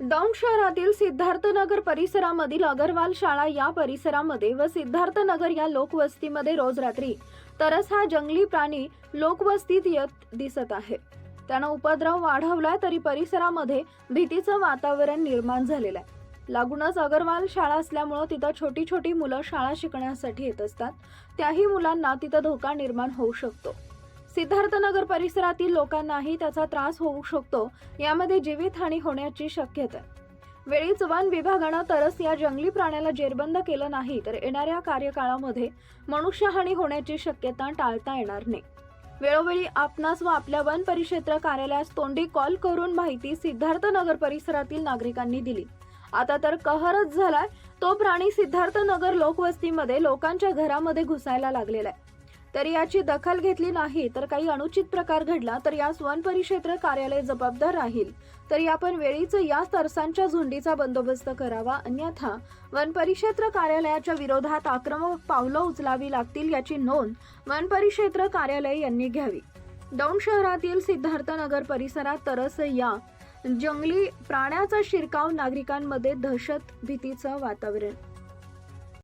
दौंड शहरातील सिद्धार्थनगर परिसरामधील अगरवाल शाळा या परिसरामध्ये व सिद्धार्थनगर या लोकवस्तीमध्ये रोज रात्री तरस हा जंगली प्राणी लोकवस्तीत येत दिसत आहे. त्यानं उपद्रव वाढवलाय तरी परिसरामध्ये भीतीचं वातावरण निर्माण झालेलं आहे. लागूनच अगरवाल शाळा असल्यामुळं तिथं छोटी छोटी मुलं शाळा शिकण्यासाठी येत असतात. त्याही मुलांना तिथं धोका निर्माण होऊ शकतो. सिद्धार्थनगर परिसरातील लोकांनाही त्याचा त्रास होऊ शकतो. यामध्ये जीवितहानी होण्याची शक्यता वेळीच वन विभागानं तरच या जंगली प्राण्याला जेरबंद केलं नाही तर येणाऱ्या कार्यकाळामध्ये मनुष्यहानी होण्याची शक्यता टाळता येणार नाही. वेळोवेळी आपणास व आपल्या वन परिक्षेत्र कार्यालयास तोंडी कॉल करून माहिती सिद्धार्थनगर परिसरातील नागरिकांनी दिली. आता तर कहरच झालाय तो प्राणी सिद्धार्थनगर लोकवस्तीमध्ये लोकांच्या घरामध्ये घुसायला लागलेला आहे. तर याची दखल घेतली नाही तर काही अनुचित प्रकार घडला तर यास वन परिक्षेत्र कार्यालय जबाबदार राहील. तरी आपण वेळीच या तरसांच्या झुंडीचा बंदोबस्त करावा. अन्यथा वन परिक्षेत्र कार्यालयाच्या विरोधात आक्रमक पावलं उचलावी लागतील याची नोंद वन परिक्षेत्र कार्यालय यांनी घ्यावी. दौंड शहरातील सिद्धार्थनगर परिसरात तरस या जंगली प्राण्याचा शिरकाव नागरिकांमध्ये दहशत भीतीचं वातावरण.